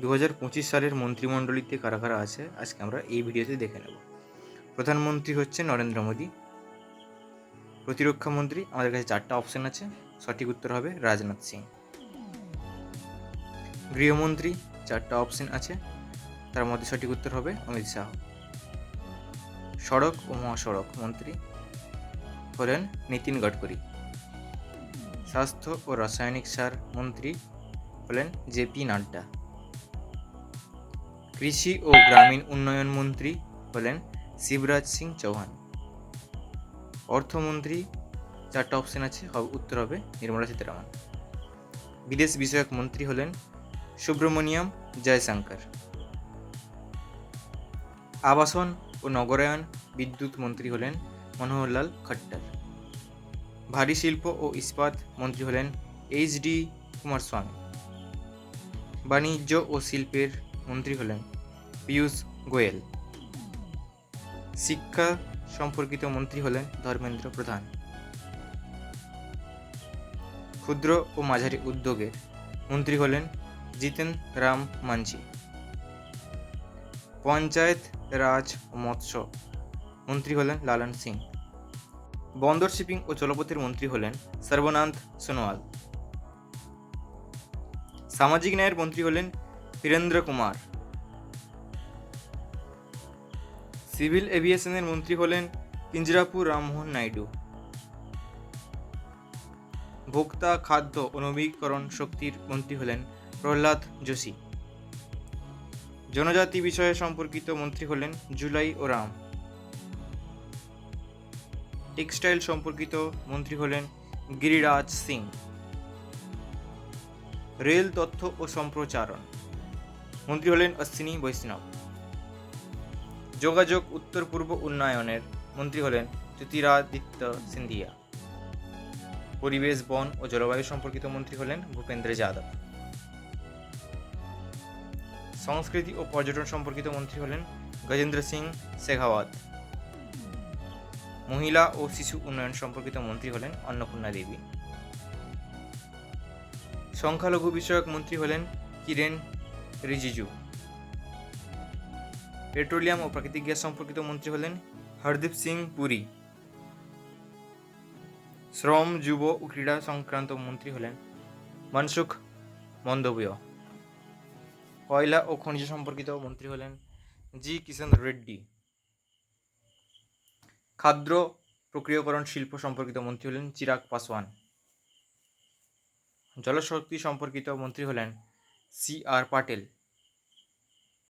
দু হাজার পঁচিশ সালের মন্ত্রিমণ্ডলীতে কারা কারা আছে, আজকে আমরা এই ভিডিওতে দেখে নেব। প্রধানমন্ত্রী হচ্ছে নরেন্দ্র মোদী। প্রতিরক্ষা মন্ত্রী, আমাদের কাছে চারটা অপশন আছে। সঠিক উত্তর হবে রাজনাথ সিং। গৃহমন্ত্রী, চারটা অপশন আছে। তার মধ্যে সঠিক উত্তর হবে অমিত শাহ। সড়ক ও মহাসড়ক মন্ত্রী হলেন নীতিন গডকরি। স্বাস্থ্য ও রাসায়নিক সার মন্ত্রী হলেন জেপি নাড্ডা। কৃষি ও গ্রামীণ উন্নয়ন মন্ত্রী হলেন শিবরাজ সিং চৌহান। অর্থমন্ত্রী চারটা অপশন আছে উত্তর হবে নির্মলা সীতারামন। বিদেশ বিষয়ক মন্ত্রী হলেন সুব্রমণিয়াম জয়শঙ্কর। আবাসন ও নগরায়ন বিদ্যুৎ মন্ত্রী হলেন মনোহরলাল খট্টার। ভারী শিল্প ও ইস্পাত মন্ত্রী হলেন এইচ ডি কুমারস্বামী। বাণিজ্য ও শিল্পের মন্ত্রী হলেন পীয়ূষ গোয়েল। শিক্ষা সম্পর্কিত মন্ত্রী হলেন ধর্মেন্দ্র প্রধান। ক্ষুদ্র ও মাঝারি উদ্যোগের মন্ত্রী হলেন জিতেন রাম মাঞ্ঝি। পঞ্চায়েত রাজ মৎস্য মন্ত্রী হলেন লালন সিং। বন্দর শিপিং ও জলপথের মন্ত্রী হলেন সর্বনাথ সোনোয়াল। সামাজিক ন্যায়ের মন্ত্রী হলেন বীরেন্দ্র কুমার। সিভিল এভিয়েশনের মন্ত্রী হলেন পিঞ্জরাপুর রামমোহন নাইডু। ভোক্তা খাদ্য ও নবীকরণ শক্তির মন্ত্রী হলেন প্রহ্লাদ যোশী। জনজাতি বিষয়ে সম্পর্কিত মন্ত্রী হলেন জুলাই ও রাম। টেক্সটাইল সম্পর্কিত মন্ত্রী হলেন গিরিরাজ সিং। রেল তথ্য ও সম্প্রচারণ। মন্ত্রী হলেন অশ্বিনী বৈষ্ণব। যোগাযোগ উত্তর পূর্ব উন্নয়নের মন্ত্রী হলেন জ্যোতিরাদিত্য সিন্ধিয়া। পরিবেশ, বন ও জলবায়ু সম্পর্কিত মন্ত্রী হলেন ভূপেন্দ্র যাদব। সংস্কৃতি ও পর্যটন সম্পর্কিত মন্ত্রী হলেন গজেন্দ্র সিং শেখাওয়াত। মহিলা ও শিশু উন্নয়ন সম্পর্কিত মন্ত্রী হলেন অন্নপূর্ণা দেবী। সংখ্যালঘু বিষয়ক মন্ত্রী হলেন কিরেন রিজিজু। পেট্রোলিয়াম ও প্রাকৃতিক গ্যাস সম্পর্কিত মন্ত্রী হলেন হরদীপ সিং পুরী। শ্রম, যুব ও ক্রীড়া সংক্রান্ত মন্ত্রী হলেন মনসুখ মন্দবীয়। কয়লা ও খনিজ সম্পর্কিত মন্ত্রী হলেন জি. কিষান রেড্ডি। খাদ্য প্রক্রিয়াকরণ শিল্প সম্পর্কিত মন্ত্রী হলেন চিরাগ পাসওয়ান। জলশক্তি সম্পর্কিত মন্ত্রী হলেন सी आर पाटिल।